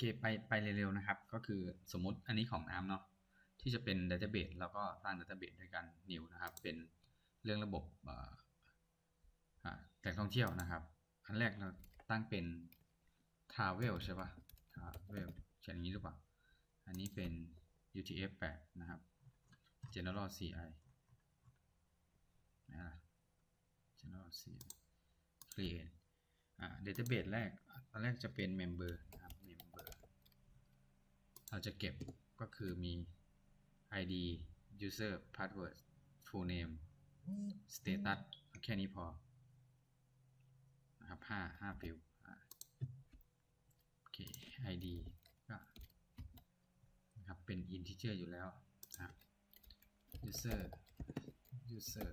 เคไปไปเร็วๆนะครับ ก็คือสมมติอันนี้ของน้ำเนาะที่จะเป็น Database แล้วก็สร้าง Database ด้วยกัน new นะครับ เป็นเรื่องระบบอ่าแหล่งท่องเที่ยวนะครับ อันแรกเราตั้งเป็น travel ใช่ปะ travel เขียนอย่างนี้หรือเปล่า อันนี้เป็น UTF-8 นะครับ general CI นะ general CI create อ่า database แรก ตอนแรกจะเป็น member นะครับ member เราจะเก็บก็คือมี ID user password full name status แค่นี้พอนะครับห้าห้าฟิลโอเค ID ก็นะครับเป็น integer อยู่แล้วนะครับ user user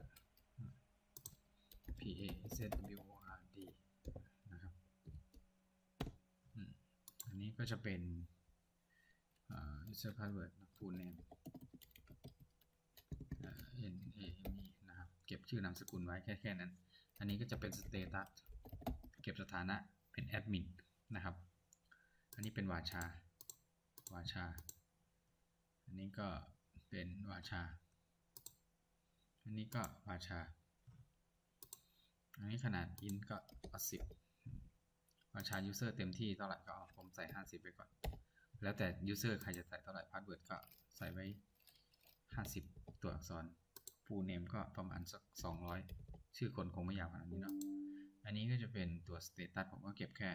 p a z w o r d นะครับอันนี้ก็จะเป็น อ่า user password นะ full name n a m e นะครับ เก็บชื่อนามสกุลไว้แค่แค่นั้น อันนี้ก็จะเป็น status เก็บสถานะเป็นแอดมินนะครับ อันนี้เป็นวาชาวาชา อันนี้ก็เป็นวาชา อันนี้ก็วาชา อันนี้ขนาด int ก็เอาสิบวาชา user เต็มที่เท่าไหร่ก็เอาผมใส่ 50 ไปก่อน แล้วแต่ user ใครจะใส่เท่าไหร่ password ก็ใส่ไว้ 50 ตัวอักษร full name ก็ประมาณสัก 200 ชื่อคนคงไม่ยาวขนาดนี้เนาะ อันนี้ก็จะเป็นตัว status ผมก็เก็บแค่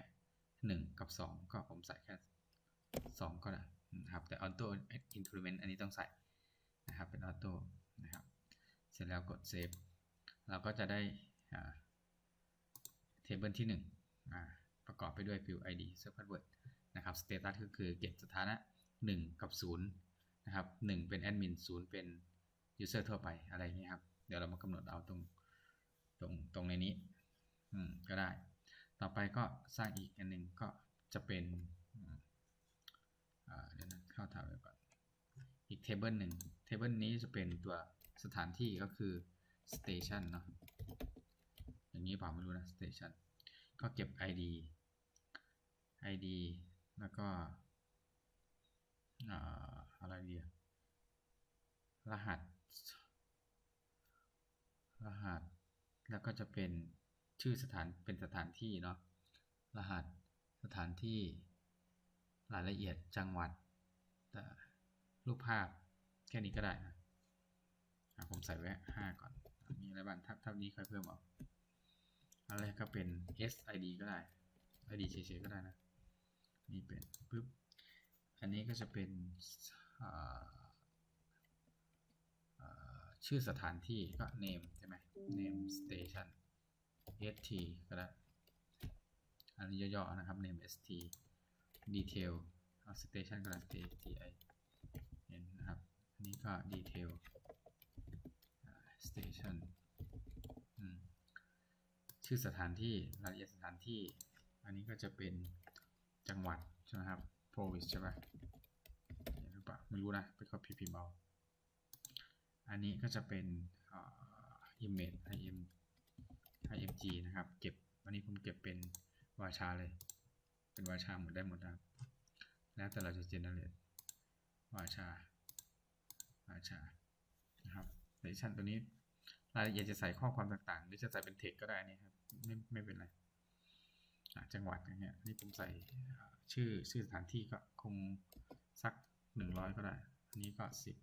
1 กับ 2 ก็ผมใส่แค่ 2 ก็ได้นะครับ แต่ auto increment อันนี้ต้องใส่นะครับ เป็น auto นะครับ เสร็จแล้วกด save เราก็จะได้อ่า table ที่1อ่าประกอบไปด้วย field id user password นะครับ status ก็คือเก็บสถานะ 1 กับ0นะครับ1เป็น admin 0เป็น user ทั่วไปอะไรอย่างนี้ครับ เดี๋ยวเรามากำหนดเอาตรงตรงตรงในนี้อืมก็ได้ ต่อไปก็สร้างอีกอันหนึ่งก็จะเป็นอ่าเดี๋ยวนะเข้าถามไปก่อนอีกเทเบิลหนึ่งเทเบิลนี้จะเป็นตัวสถานที่ก็คือ station เนาะอย่างนี้เปล่าไม่รู้นะ station ก็เก็บ id id แล้วก็อะไรดีอะรหัส รหัส แล้วก็จะเป็นชื่อสถาน เป็นสถานที่เนาะ รหัส สถานที่ รายละเอียด จังหวัดแต่รูปภาพ แค่นี้ก็ได้นะอะผมใส่ไว้ห้าก่อน มีอะไรบ้างทับทับนี้ค่อยเพิ่มเอาอะไรก็เป็น SID ก็ได้ ID เฉยๆก็ได้นะ นี่เป็นปึ๊บ อันนี้ก็จะเป็นชื่อสถานที่ก็ name ใช่ไหม name station st ก็ได้ อันนี้ย่อๆนะครับ name st detail เอา station ก็ได้ sti เห็นนะครับ อันนี้ก็ detail station ชื่อสถานที่รายละเอียดสถานที่ อันนี้ก็จะเป็น จังหวัดใช่ไหมครับ province ใช่ไหมหรือเปล่าไม่รู้นะไปก็พิมพ์เอาอันนี้ก็จะเป็นอ image im img นะครับ เก็บอันนี้ผมเก็บเป็นวาชาเลย เป็นวาชาหมดได้หมดนะครับ แล้วแต่เราจะ generate วาชาวาชานะครับ selection ตัวนี้รายละเอียดจะใส่ข้อความต่างๆ หรือจะใส่เป็น text ก็ได้นี่ครับไม่ไม่เป็นไร จังหวัดอย่างเงี้ยนี่ผมใส่ชื่อชื่อสถานที่ก็คงสักหนึ่งร้อยก็ได้ อันนี้ก็สิบ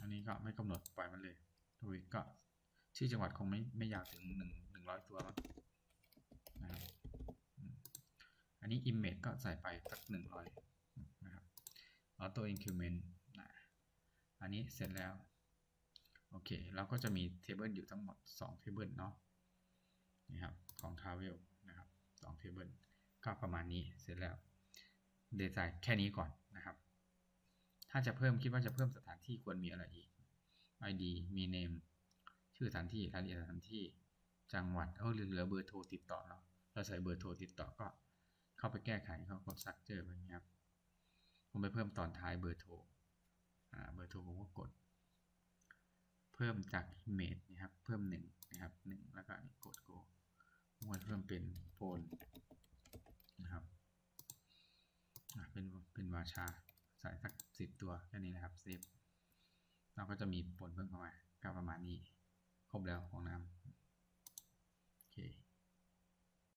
อันนี้ก็ไม่กำหนดปล่อยมันเลยทวิตก็ชื่อจังหวัดคงไม่ไม่ยาวถึงหนึ่งหนึ่งร้อยตัวมั้งนะครับอันนี้ image ก็ใส่ไปสักหนึ่งร้อยนะครับ auto increment นะอันนี้เสร็จแล้ว โอเค เราก็จะมีเทเบิลอยู่ทั้งหมด2เทเบิลเนาะ นี่ครับของ Travel นะครับ2เทเบิลก็ประมาณนี้เสร็จแล้วเดทแค่นี้ก่อนนะครับ ถ้าจะเพิ่มคิดว่าจะเพิ่มสถานที่ควรมีอะไรอีก ID มี name ชื่อสถานที่รายละเอียดสถานที่จังหวัดเออเหลือเบอร์โทรติดต่อเนาะเราใส่เบอร์โทรติดต่อก็เข้าไปแก้ไขเขากดซักเจอแบบนี้ครับผมไปเพิ่มตอนท้ายเบอร์โทรอ่าเบอร์โทรผมก็กด เพิ่มจาก image นะครับ เพิ่มหนึ่งนะครับหนึ่งแล้วก็อันนี้กด go ผมก็เพิ่มเป็นโฟนนะครับ เป็นวา ชาใส่สักสิบตัวแค่นี้นะครับเซฟเราก็จะมีผลเพิ่มเข้ามาก็ประมาณนี้ ครบแล้วของน้ำโอเค